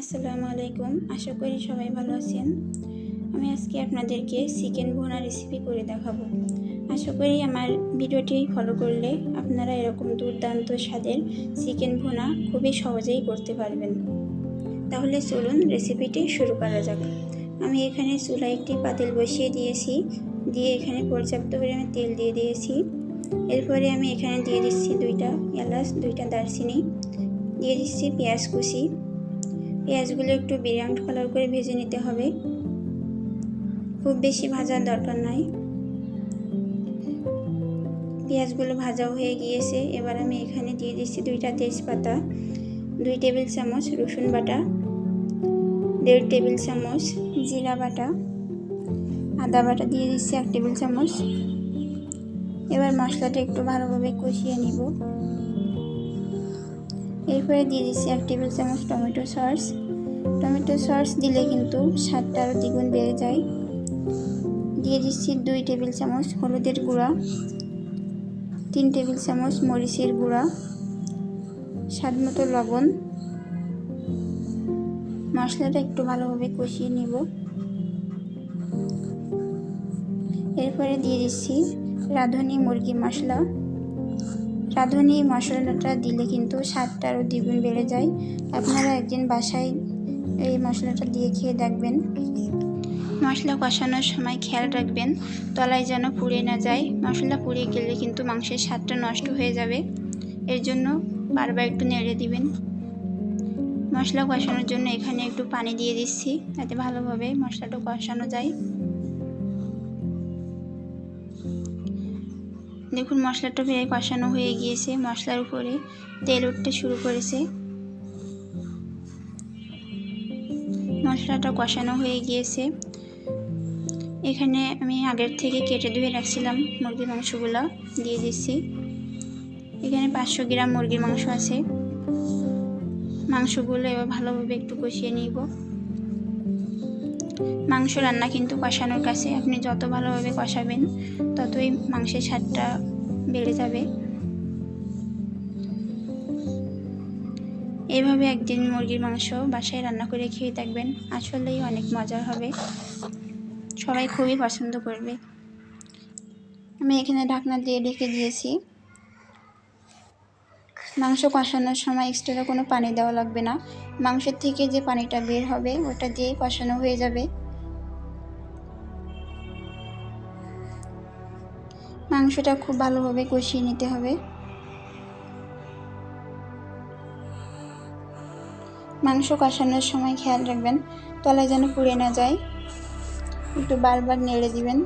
আসসালামু আলাইকুম। আশা করি সবাই ভালো আছেন। আমি আজকে আপনাদেরকে চিকেন ভোনা রেসিপি করে দেখাবো। আশা করি আমার ভিডিওটি ফলো করলে আপনারা এরকম দুর্দান্ত স্বাদের চিকেন ভোনা খুবই সহজেই করতে পারবেন। তাহলে চলুন রেসিপিটি শুরু করা যাক। আমি এখানে চুলা একটি পাতিল বসিয়ে দিয়েছি। দিয়ে এখানে পর্যাপ্ত পরিমাণে তেল দিয়ে দিয়েছি। এরপরে আমি এখানে দিয়ে দিচ্ছি দুইটা এলাচ, দুইটা দারচিনি। দিয়ে দিচ্ছি পেঁয়াজ কুচি। পেঁয়াজগুলো একটু বিরাউন্ড কালার করে ভেজে নিতে হবে। খুব বেশি ভাজার দরকার নাই। পেঁয়াজগুলো ভাজা হয়ে গিয়েছে। এবার আমি এখানে দিয়ে দিচ্ছি দুইটা তেজপাতা, দুই টেবিল চামচ রসুন বাটা, দেড় টেবিল চামচ জিরা বাটা, আদা বাটা দিয়ে দিচ্ছি এক টেবিল চামচ। এবার মশলাটা একটু ভালোভাবে কষিয়ে নিব। এরপরে দিয়ে দিচ্ছি এক টেবিল চামচ টমেটো সস। টমেটো সস দিলে কিন্তু স্বাদটা আরও দ্বিগুণ বেড়ে যায়। দিয়ে দিচ্ছি দুই টেবিল চামচ হলুদের গুঁড়া, তিন টেবিল চামচ মরিচের গুঁড়া, স্বাদ মতো লবণ। মশলাটা একটু ভালোভাবে কষিয়ে নিব। এরপরে দিয়ে দিচ্ছি রাঁধুনি মুরগি মশলা। রাঁধুনি মশলাটা দিলে কিন্তু স্বাদটা আরও দ্বিগুণ বেড়ে যায়। আপনারা একদিন বাসায় এই মশলাটা দিয়ে খেয়ে দেখবেন। মশলা কষানোর সময় খেয়াল রাখবেন, তলায় যেন পুড়ে না যায়। মশলা পুড়ে গেলে কিন্তু মাংসের স্বাদটা নষ্ট হয়ে যাবে। এর জন্য বারবার একটু নেড়ে দিবেন। মশলা কষানোর জন্য এখানে একটু পানি দিয়ে দিচ্ছি, যাতে ভালোভাবে মশলাটা কষানো যায়। দেখুন, মশলাটা প্রায় কষানো হয়ে গিয়েছে। মশলার উপরে তেল উঠতে শুরু করেছে। মশলাটা কষানো হয়ে গিয়েছে। এখানে আমি আগের থেকে কেটে ধুয়ে রাখছিলাম মুরগির মাংসগুলো, দিয়ে দিচ্ছি। এখানে পাঁচশো গ্রাম মুরগির মাংস আছে। মাংসগুলো এবার ভালোভাবে একটু কষিয়ে নিব। মাংস রান্না কিন্তু কষানোর কাছে। আপনি যত ভালোভাবে কষাবেন, ততই মাংসের স্বাদটা বেড়ে যাবে। এভাবে একদিন মুরগির মাংস বাসায় রান্না করে খেয়ে থাকবেন। আসলেই অনেক মজার হবে। সবাই খুবই পছন্দ করবে। আমি এখানে ঢাকনা দিয়ে রেখে দিয়েছি। মাংস কষানোর সময় এক্সট্রা কোনো পানি দেওয়া লাগবে না। মাংসের থেকে যে পানিটা বের হবে, ওটা দিয়েই কষানো হয়ে যাবে। মাংসটা খুব ভালোভাবে কষিয়ে নিতে হবে। মাংস কষানোর সময় খেয়াল রাখবেন তলায় যেন পুড়ে না যায়। একটু বারবার নেড়ে দিবেন।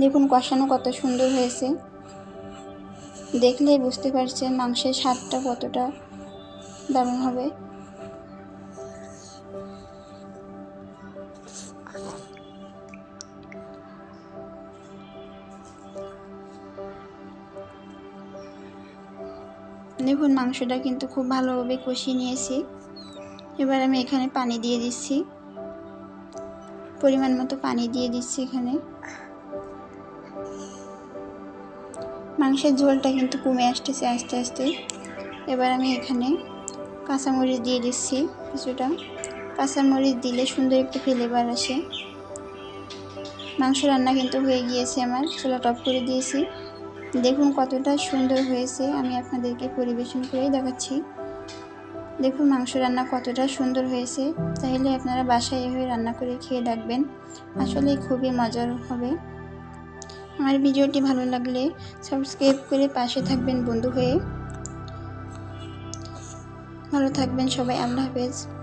দেখুন কষানো কত সুন্দর হয়েছে। দেখলেই বুঝতে পারছেন মাংসের স্বাদটা কতটা দারুণ হবে। দেখুন, মাংসটা কিন্তু খুব ভালোভাবে কষিয়ে নিয়েছি। এবার আমি এখানে পানি দিয়ে দিচ্ছি। পরিমাণ মতো পানি দিয়ে দিচ্ছি এখানে। মাংসের ঝোলটা কিন্তু কমে আসতেছে আস্তে আস্তে। এবার আমি এখানে কাঁচামরিচ দিয়ে দিচ্ছি কিছুটা। কাঁচামরিচ দিলে সুন্দর একটু ফ্লেভার আসে। মাংস রান্না কিন্তু হয়ে গিয়েছে আমার। চুলা টপ করে দিয়েছি। দেখুন কতটা সুন্দর হয়েছে। আমি আপনাদেরকে পরিবেশন করেই দেখাচ্ছি। দেখুন মাংস রান্না কতটা সুন্দর হয়েছে। তাহলে আপনারা বাসায় এভাবে রান্না করে খেয়ে দেখবেন। আসলে খুবই মজার হবে। আমার ভিডিওটি ভালো লাগলে সাবস্ক্রাইব করে পাশে থাকবেন বন্ধু হয়ে। ভালো থাকবেন সবাই, আল্লাহ হাফেজ।